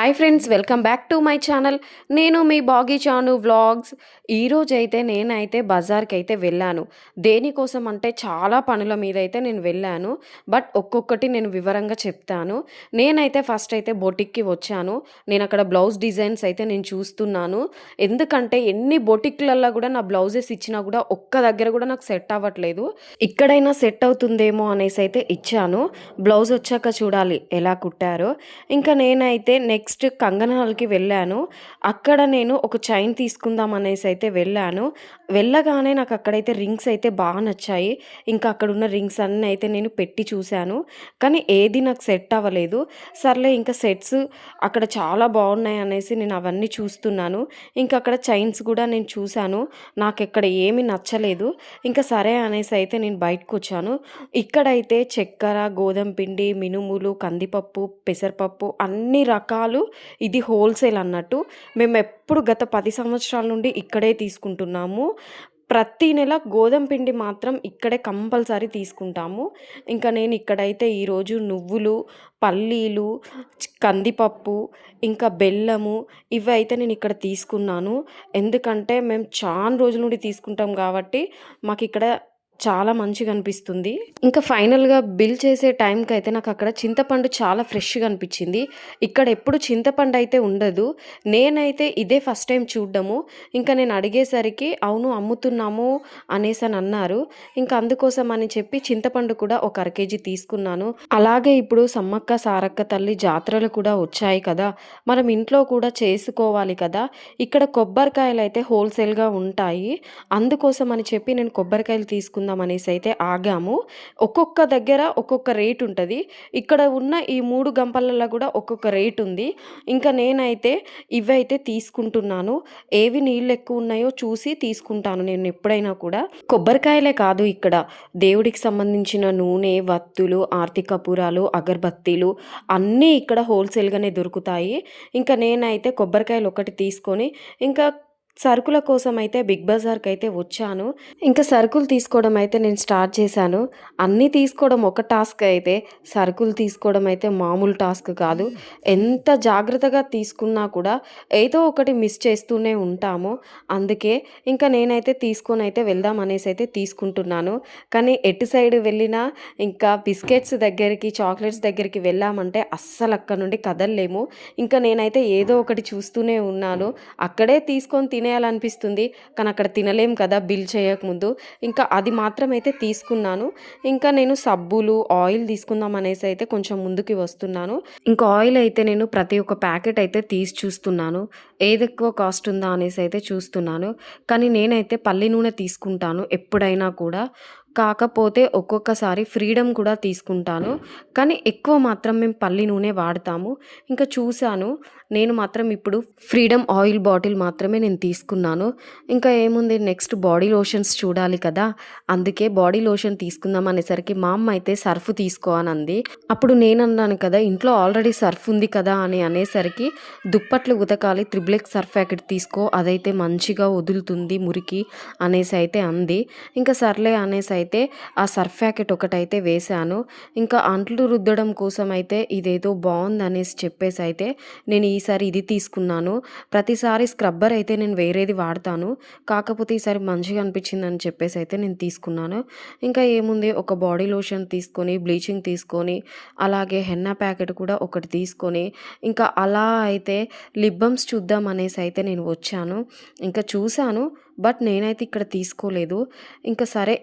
Hi friends welcome back to my channel. నేను మీ Baaghi Chanu vlogs. ఈరోజు అయితే నేనైతే బజార్కి అయితే వెళ్ళాను. దేనికోసం అంటే చాలా పనుల మీద అయితే నేను వెళ్ళాను. బట్ ఒక్కొక్కటి నేను వివరంగా చెప్తాను. నేనైతే ఫస్ట్ అయితే బొటిక్కి వచ్చాను. నేను అక్కడ బ్లౌజ్ డిజైన్స్ అయితే నేను చూస్తున్నాను. ఎందుకంటే ఎన్ని బొటిక్లల్లో కూడా నా బ్లౌజెస్ ఇచ్చినా కూడా ఒక్క దగ్గర కూడా నాకు సెట్ అవ్వట్లేదు. ఇక్కడైనా సెట్ అవుతుందేమో అనేసి అయితే ఇచ్చాను. బ్లౌజ్ వచ్చాక చూడాలి ఎలా కుట్టారో. ఇంకా నేనైతే నెక్స్ట్ నెక్స్ట్ హాల్కి వెళ్ళాను. అక్కడ నేను ఒక చైన్ తీసుకుందాం అనేసి అయితే వెళ్ళాను. వెళ్ళగానే నాకు అక్కడైతే రింగ్స్ అయితే బాగా నచ్చాయి. ఇంకా అక్కడ ఉన్న రింగ్స్ అన్నీ అయితే నేను పెట్టి చూశాను. కానీ ఏది నాకు సెట్ అవ్వలేదు. సర్లే ఇంకా సెట్స్ అక్కడ చాలా బాగున్నాయి అనేసి నేను అవన్నీ చూస్తున్నాను. ఇంకా అక్కడ చైన్స్ కూడా నేను చూశాను. నాకు ఇక్కడ ఏమీ నచ్చలేదు. ఇంకా సరే అనేసి అయితే నేను బయటకు వచ్చాను. ఇక్కడైతే చక్కెర గోధుమ పిండి మినుములు కందిపప్పు పెసరపప్పు అన్ని రకాలు ఇది హోల్సేల్ అన్నట్టు మేము ఎప్పుడు గత పది సంవత్సరాల నుండి ఇక్కడే తీసుకుంటున్నాము. ప్రతి నెల గోధుమ పిండి మాత్రం ఇక్కడే కంపల్సరీ తీసుకుంటాము. ఇంకా నేను ఇక్కడైతే ఈరోజు నువ్వులు పల్లీలు కందిపప్పు ఇంకా బెల్లము ఇవి అయితే నేను ఇక్కడ తీసుకున్నాను. ఎందుకంటే మేము చాలా రోజుల నుండి తీసుకుంటాం కాబట్టి మాకు ఇక్కడ చాలా మంచిగా అనిపిస్తుంది ఇంకా ఫైనల్గా బిల్ చేసే టైంకి అయితే నాకు అక్కడ చింతపండు చాలా ఫ్రెష్గా అనిపించింది ఇక్కడ ఎప్పుడు చింతపండు అయితే ఉండదు. నేనైతే ఇదే ఫస్ట్ టైం చూడడము. ఇంకా నేను అడిగేసరికి అవును అమ్ముతున్నాము అనేసి అని అన్నారు ఇంకా అందుకోసం అని చెప్పి చింతపండు కూడా ఒక అర కేజీ తీసుకున్నాను. అలాగే ఇప్పుడు సమ్మక్క సారక్క తల్లి జాతరలు కూడా వచ్చాయి కదా. మనం ఇంట్లో కూడా చేసుకోవాలి కదా. ఇక్కడ కొబ్బరికాయలు అయితే హోల్సేల్గా ఉంటాయి. అందుకోసం అని చెప్పి నేను కొబ్బరికాయలు తీసుకున్నాను. తీసుకుందాం అనేసి అయితే ఆగాము. ఒక్కొక్క దగ్గర ఒక్కొక్క రేట్ ఉంటుంది. ఇక్కడ ఉన్న ఈ మూడు గంపలలో కూడా ఒక్కొక్క రేట్ ఉంది. ఇంకా నేనైతే ఇవైతే తీసుకుంటున్నాను. ఏవి నీళ్ళు ఎక్కువ ఉన్నాయో చూసి తీసుకుంటాను నేను ఎప్పుడైనా కూడా. కొబ్బరికాయలే కాదు ఇక్కడ. దేవుడికి సంబంధించిన నూనె వత్తులు ఆర్తి కపూరాలు అగర్బత్తీలు అన్నీ ఇక్కడ హోల్సేల్గానే దొరుకుతాయి. ఇంకా నేనైతే కొబ్బరికాయలు ఒకటి తీసుకొని ఇంకా సరుకుల కోసం అయితే బిగ్ బజార్కి అయితే వచ్చాను. ఇంకా సరుకులు తీసుకోవడం అయితే నేను స్టార్ట్ చేశాను. అన్నీ తీసుకోవడం ఒక టాస్క్ అయితే సరుకులు తీసుకోవడం అయితే మామూలు టాస్క్ కాదు. ఎంత జాగ్రత్తగా తీసుకున్నా కూడా ఏదో ఒకటి మిస్ చేస్తూనే ఉంటాము. అందుకే ఇంకా నేనైతే తీసుకొని అయితే వెళ్దాం అనేసి అయితే తీసుకుంటున్నాను. కానీ ఎటు సైడ్ వెళ్ళినా ఇంకా బిస్కెట్స్ దగ్గరికి చాక్లెట్స్ దగ్గరికి వెళ్ళామంటే అస్సలు అక్కడ నుండి కదలలేము. ఇంకా నేనైతే ఏదో ఒకటి చూస్తూనే ఉన్నాను. అక్కడే తీసుకొని తినే తినేయాలనిపిస్తుంది. కానీ అక్కడ తినలేం కదా బిల్ చేయకముందు. ఇంకా అది మాత్రం అయితే తీసుకున్నాను. ఇంకా నేను సబ్బులు ఆయిల్ తీసుకుందాం అనేసి అయితే కొంచెం ముందుకి వస్తున్నాను. ఇంకా ఆయిల్ అయితే నేను ప్రతి ఒక్క ప్యాకెట్ అయితే తీసి చూస్తున్నాను. ఏది ఎక్కువ కాస్ట్ ఉందా అనేసి అయితే చూస్తున్నాను. కానీ నేనైతే పల్లి నూనె తీసుకుంటాను ఎప్పుడైనా కూడా. కాకపోతే ఒక్కొక్కసారి ఫ్రీడమ్ కూడా తీసుకుంటాను. కానీ ఎక్కువ మాత్రం మేము పల్లి నూనె వాడతాము. ఇంకా చూశాను. నేను మాత్రం ఇప్పుడు ఫ్రీడమ్ ఆయిల్ బాటిల్ మాత్రమే నేను తీసుకున్నాను. ఇంకా ఏముంది? నెక్స్ట్ బాడీ లోషన్స్ చూడాలి కదా. అందుకే బాడీ లోషన్ తీసుకుందాం అనేసరికి మా అమ్మ అయితే సర్ఫ్ తీసుకో అని అంది. అప్పుడు నేను అన్నాను కదా ఇంట్లో ఆల్రెడీ సర్ఫ్ ఉంది కదా అని అనేసరికి దుప్పట్లు ఉతకాలి త్రిబ్లెక్ సర్ఫ్ ప్యాకెట్ తీసుకో అదైతే మంచిగా వదులుతుంది మురికి అనేసి అయితే అంది. ఇంకా సర్లే అనేసి అయితే ఆ సర్ఫ్ ప్యాకెట్ ఒకటైతే వేశాను. ఇంకా అంట్లు రుద్దడం కోసం అయితే ఇదేదో బాగుంది అనేసి చెప్పేసి అయితే నేను ఈసారి ఇది తీసుకున్నాను. ప్రతిసారి స్క్రబ్బర్ అయితే నేను వేరేది వాడతాను. కాకపోతే ఈసారి మంచిగా అనిపించింది అని చెప్పేసి అయితే నేను తీసుకున్నాను. ఇంకా ఏముంది? ఒక బాడీ లోషన్ తీసుకొని బ్లీచింగ్ తీసుకొని అలాగే హెన్నా ప్యాకెట్ కూడా ఒకటి తీసుకొని ఇంకా అలా అయితే లిబ్బమ్స్ చూద్దాం అనేసి అయితే నేను వచ్చాను. ఇంకా చూశాను బట్ నేనైతే ఇక్కడ తీసుకోలేదు. ఇంకా సరే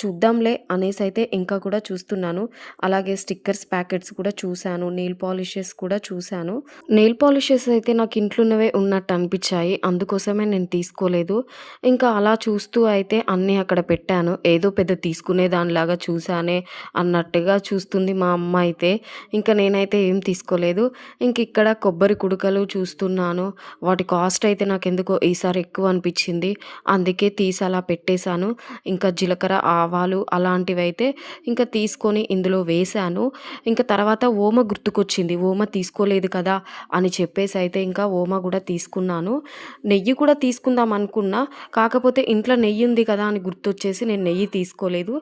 చూద్దాంలే అనేసి అయితే ఇంకా కూడా చూస్తున్నాను. అలాగే స్టిక్కర్స్ ప్యాకెట్స్ కూడా చూశాను. నెయిల్ పాలిషెస్ కూడా చూశాను. నెయిల్ పాలిషెస్ అయితే నాకు ఇంట్లోనే ఉన్నట్టు అనిపించాయి. అందుకోసమే నేను తీసుకోలేదు. ఇంకా అలా చూస్తూ అయితే అన్నీ అక్కడ పెట్టాను. ఏదో పెద్ద తీసుకునే దానిలాగా చూశానే అన్నట్టుగా చూస్తుంది మా అమ్మ అయితే. ఇంకా నేనైతే ఏం తీసుకోలేదు. ఇంక ఇక్కడ కొబ్బరి కుడుకలు చూస్తున్నాను. వాటి కాస్ట్ అయితే నాకు ఎందుకో ఈసారి ఎక్కువ అనిపించింది. అందుకే తీసి అలా పెట్టేశాను. ఇంకా జీలకర్ర ఆవాలు అలాంటివైతే ఇంకా తీసుకొని ఇందులో వేశాను. ఇంకా తర్వాత ఓమ గుర్తుకొచ్చింది. ఓమ తీసుకోలేదు కదా! అని చెప్పేసి అయితే ఇంకా ఓమ కూడా తీసుకున్నాను. నెయ్యి కూడా తీసుకుందాం అనుకున్నా. కాకపోతే ఇంట్లో నెయ్యి ఉంది కదా! అని గుర్తొచ్చేసి నేను నెయ్యి తీసుకోలేదు.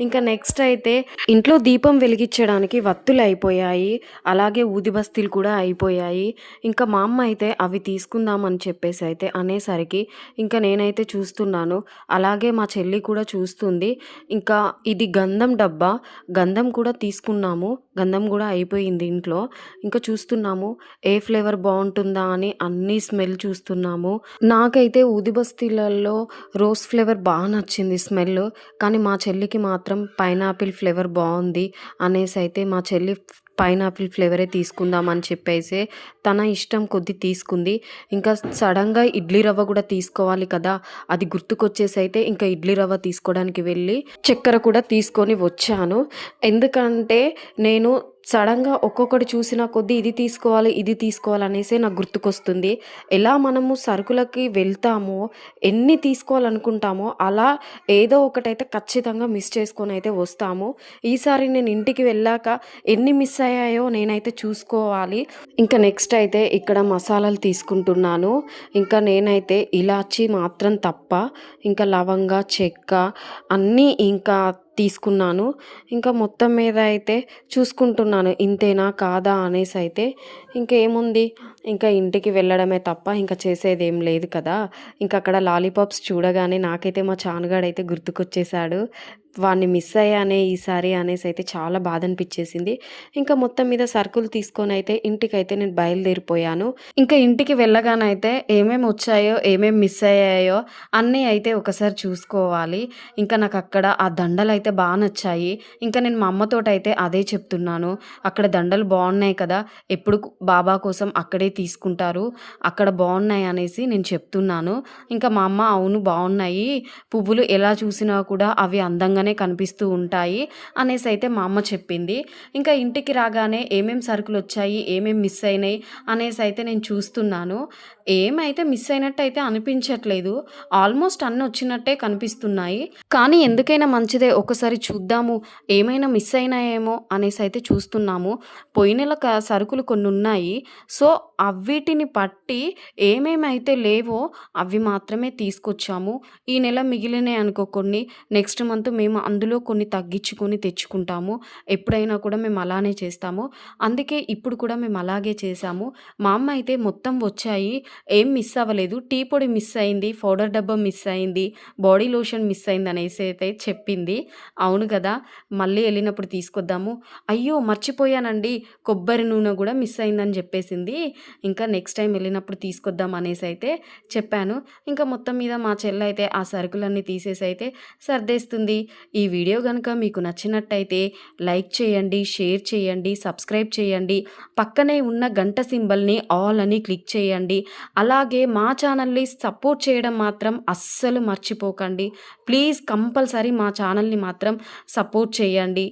ఇంకా నెక్స్ట్ అయితే ఇంట్లో దీపం వెలిగించడానికి వత్తులు అయిపోయాయి అలాగే ఊదిబస్తీలు కూడా అయిపోయాయి. ఇంకా మా అమ్మ అయితే అవి తీసుకుందాం అని చెప్పేసి అయితే అనేసరికి ఇంకా నేనైతే చూస్తున్నాను. అలాగే మా చెల్లి కూడా చూస్తుంది. ఇంకా ఇది గంధం డబ్బా. గంధం కూడా తీసుకున్నాము. గంధం కూడా అయిపోయింది ఇంట్లో. ఇంకా చూస్తున్నాము. ఏ ఫ్లేవర్ బాగుంటుందా అని అన్ని స్మెల్ చూస్తున్నాము. నాకైతే ఊదిబస్తీలలో రోజ్ ఫ్లేవర్ బాగా నచ్చింది స్మెల్. కానీ మా చెల్లికి మాత్రం పైనాపిల్ ఫ్లేవర్ బాగుంది అనేసి అయితే మా చెల్లి పైనాపిల్ ఫ్లేవరే తీసుకుందాం అని చెప్పేసి తన ఇష్టం కొద్దీ తీసుకుంది. ఇంకా సడన్గా ఇడ్లీ రవ్వ కూడా తీసుకోవాలి కదా! అది గుర్తుకొచ్చేసి అయితే ఇంకా ఇడ్లీ రవ్వ తీసుకోవడానికి వెళ్ళి చక్కెర కూడా తీసుకొని వచ్చాను. ఎందుకంటే నేను సడన్గా ఒక్కొక్కటి చూసిన కొద్దీ ఇది తీసుకోవాలి, ఇది తీసుకోవాలనేసే నాకు గుర్తుకొస్తుంది. ఎలా మనము సరుకులకి వెళ్తామో, ఎన్ని తీసుకోవాలనుకుంటామో అలా ఏదో ఒకటైతే ఖచ్చితంగా మిస్ చేసుకొనైతే వస్తాము. ఈసారి నేను ఇంటికి వెళ్ళాక ఎన్ని మిస్ అయ్యాయో నేనైతే చూసుకోవాలి. ఇంకా నెక్స్ట్ అయితే ఇక్కడ మసాలాలు తీసుకుంటున్నాను. ఇంకా నేనైతే ఇలాచి మాత్రం తప్ప ఇంకా లవంగ, చెక్క అన్నీ ఇంకా తీసుకున్నాను. ఇంకా మొత్తం మీద అయితే చూసుకుంటున్నాను. ఇంతేనా? కాదా? అనేసి అయితే ఇంకేముంది ఇంకా ఇంటికి వెళ్ళడమే తప్ప ఇంకా చేసేదేం లేదు కదా! ఇంకా అక్కడ లాలీపాప్స్ చూడగానే నాకైతే మా చానుగాడైతే గుర్తుకొచ్చేసాడు. వాడిని మిస్ అయ్యానే ఈసారి అనేసి అయితే చాలా బాధ అనిపించేసింది ఇంకా మొత్తం మీద సరుకులు అయితే ఇంటికైతే నేను బయలుదేరిపోయాను. ఇంకా ఇంటికి వెళ్ళగానైతే ఏమేమి వచ్చాయో, ఏమేమి మిస్ అయ్యాయో అన్నీ అయితే ఒకసారి చూసుకోవాలి. ఇంకా నాకు అక్కడ ఆ దండలు అయితే బాగా నచ్చాయి. ఇంకా నేను మా అమ్మతోటైతే అదే చెప్తున్నాను. అక్కడ దండలు బాగున్నాయి కదా! ఎప్పుడు బాబా కోసం అక్కడే తీసుకుంటారు. అక్కడ బాగున్నాయి అనేసి నేను చెప్తున్నాను. ఇంకా మా అమ్మ అవును బాగున్నాయి పువ్వులు ఎలా చూసినా కూడా అవి అందంగానే కనిపిస్తూ ఉంటాయి అనేసి అయితే మా అమ్మ చెప్పింది. ఇంకా ఇంటికి రాగానే ఏమేం సరుకులొచ్చాయి, ఏమేం మిస్ అయినాయి అనేసి అయితే నేను చూస్తున్నాను. ఏమైతే మిస్ అయినట్టయితే అనిపించట్లేదు. ఆల్మోస్ట్ అన్నీ వచ్చినట్టే కనిపిస్తున్నాయి. కానీ ఎందుకైనా మంచిదే ఒకసారి చూద్దాము. ఏమైనా మిస్ అయినాయేమో అనేసి అయితే చూస్తున్నాము. పోయిన నెల క సరుకులు కొన్నున్నాయి. సో, అవ్వీటిని పట్టి ఏమేమైతే లేవో అవి మాత్రమే తీసుకొచ్చాము. ఈ నెల మిగిలినాయి అనుకో కొన్ని నెక్స్ట్ మంత్ మేము అందులో కొన్ని తగ్గించుకొని తెచ్చుకుంటాము. ఎప్పుడైనా కూడా మేము అలానే చేస్తాము. అందుకే ఇప్పుడు కూడా మేము అలాగే చేసాము మా అమ్మ అయితే మొత్తం వచ్చాయి. ఏం మిస్ అవ్వలేదు. టీ పొడి మిస్ అయింది. పౌడర్ డబ్బా మిస్ అయింది. బాడీ లోషన్ మిస్ అయింది అనేసి అయితే చెప్పింది. అవును కదా! మళ్ళీ వెళ్ళినప్పుడు తీసుకొద్దాము. అయ్యో! మర్చిపోయానండి. కొబ్బరి నూనె కూడా మిస్ అయిందని చెప్పేసింది. ఇంకా నెక్స్ట్ టైం వెళ్ళినప్పుడు తీసుకొద్దాం అనేసి అయితే చెప్పాను. ఇంకా మొత్తం మీద మా చెల్లయితే ఆ సరుకులన్నీ తీసేసి అయితే సర్దేస్తుంది. ఈ వీడియో కనుక మీకు నచ్చినట్టయితే లైక్ చేయండి, షేర్ చేయండి, సబ్స్క్రైబ్ చేయండి. పక్కనే ఉన్న గంట సింబల్‌ని ఆల్ అని క్లిక్ చేయండి. అలాగే మా ఛానల్‌ని సపోర్ట్ చేయడం మాత్రం అస్సలు మర్చిపోకండి. ప్లీజ్ కంపల్సరీ మా ఛానల్‌ని మాత్రం సపోర్ట్ చేయండి.